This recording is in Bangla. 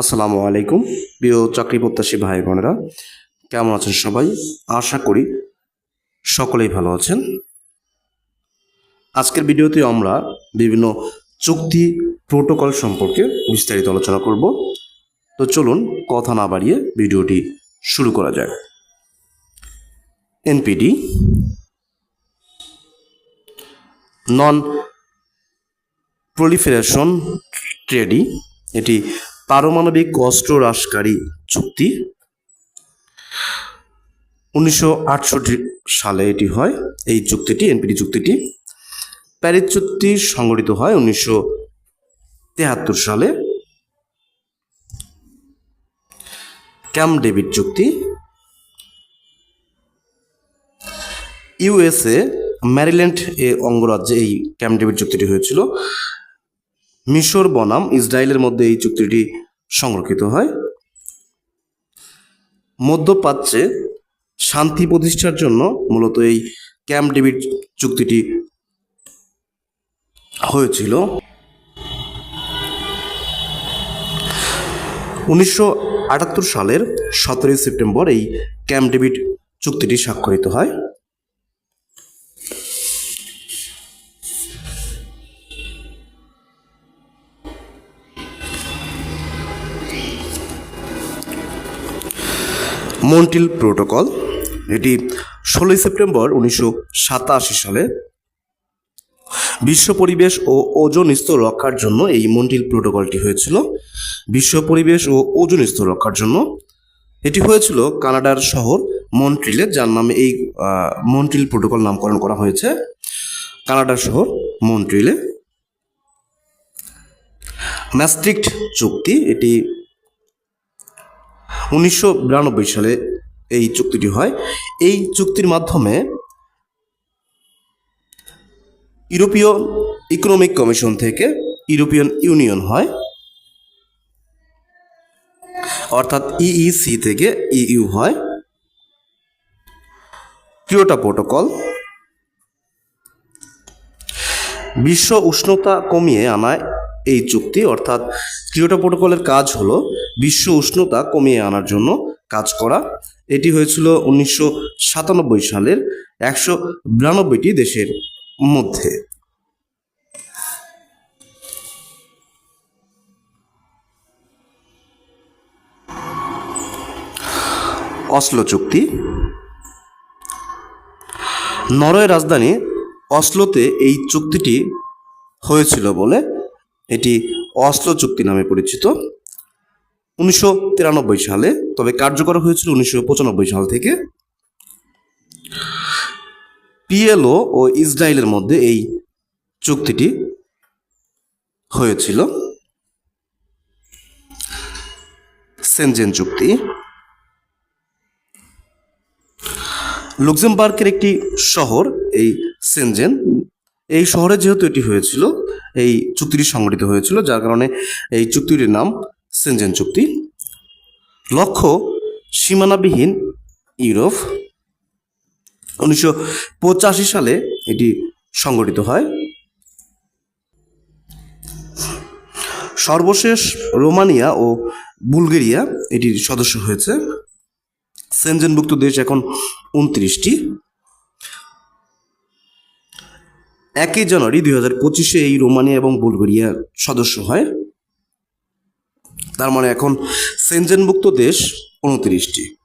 আসসালামু আলাইকুম। প্রিয় চাকরি প্রত্যাশী ভাই বোনেরা কেমন আছেন সবাই? আশা করি সকলেই ভালো আছেন। আজকের ভিডিওতে আমরা বিভিন্ন চুক্তি প্রোটোকল সম্পর্কে বিস্তারিত আলোচনা করব। তো চলুন কথা না বাড়িয়ে ভিডিওটি শুরু করা যাক। এনপিডি নন প্রলিফারেশন ট্রেডি এটি পারমাণবিক অস্ত্র হ্রাসকারী চুক্তি। উনিশশো আটষট্টি সালে এটি হয়, এই চুক্তিটি, এনপিটি চুক্তিটি। প্যারিস চুক্তি সংগঠিত হয় উনিশশো তেহাত্তর সালে। ক্যাম্প ডেভিড চুক্তি। ইউএসএ, ম্যারিল্যান্ড এ অঙ্গরাজ্যে এই ক্যাম্প ডেভিড চুক্তিটি হয়েছিল। মিশর বনাম, ইসরায়েলের মধ্যে এই চুক্তিটি সংরক্ষিত হয়। মধ্যপ্রাচ্যে শান্তি প্রতিষ্ঠার জন্য মূলত এই ক্যাম্প ডেভিড চুক্তিটি হয়েছিল। উনিশশো আটাত্তর সালের সতেরোই সেপ্টেম্বর এই ক্যাম্প ডেভিড চুক্তিটি স্বাক্ষরিত হয়। মন্টিল প্রোটোকল এটি ষোলোই সেপ্টেম্বর উনিশশো সাতাশি সালে বিশ্ব পরিবেশ ও ওজন স্তর রক্ষার জন্য এই মন্টিল প্রোটোকলটি হয়েছিল। বিশ্ব পরিবেশ ও ওজন স্তর রক্ষার জন্য এটি হয়েছিল কানাডার শহর মন্ট্রিলে, যার নামে এই মন্ট্রিল প্রোটোকল নামকরণ করা হয়েছে। কানাডার শহর মন্ট্রিলে। ম্যাস্ট্রিক্ট চুক্তি, এটি উনিশশো বিরানব্বই সালে এই চুক্তিটি হয়। এই চুক্তির মাধ্যমে ইউরোপীয় ইকোনমিক কমিশন থেকে ইউরোপিয়ান ইউনিয়ন হয়। অর্থাৎ ইইসি থেকে ইইউ হয়। Kyoto protocol. বিশ্ব উষ্ণতা কমিয়ে আনায় এই চুক্তি, অর্থাৎ কিয়োটো প্রোটোকলের কাজ হলো বিশ্ব উষ্ণতা কমিয়ে আনার জন্য কাজ করা। এটি হয়েছিল উনিশশো সাতানব্বই সালের একশো বিরানব্বইটি দেশের মধ্যে। অসলো চুক্তি। নরওয়ের রাজধানী অসলোতে এই চুক্তিটি হয়েছিল বলে এটি অস্ত্র চুক্তি নামে পরিচিত। উনিশশো তিরানব্বই সালে, তবে কার্যকর হয়েছিল উনিশশো পঁচানব্বই সাল থেকে। পিএলও ও ইসরায়েলের মধ্যে এই চুক্তিটি হয়েছিল। সেনজেন চুক্তি। লুক্সেমবার্গের একটি শহর, এই সেনজেন এই শহরে যেহেতু এটি হয়েছিল, এই চুক্তিটি সংগঠিত হয়েছিল, যার কারণে এই চুক্তিটির নাম সেনজেন চুক্তি। লক্ষ্য, সীমানাবিহীন ইউরোপ। উনিশশো পঁচাশি সালে এটি সংগঠিত হয়। সর্বশেষ রোমানিয়া ও বুলগেরিয়া এটির সদস্য হয়েছে। সেনজেনভুক্ত দেশ এখন উনত্রিশটি। একই জানুয়ারি দুই হাজার পঁচিশে এই রোমানিয়া এবং বুলগেরিয়া সদস্য হয়। তার মানে এখন সেনজেনভুক্ত দেশ উনত্রিশটি।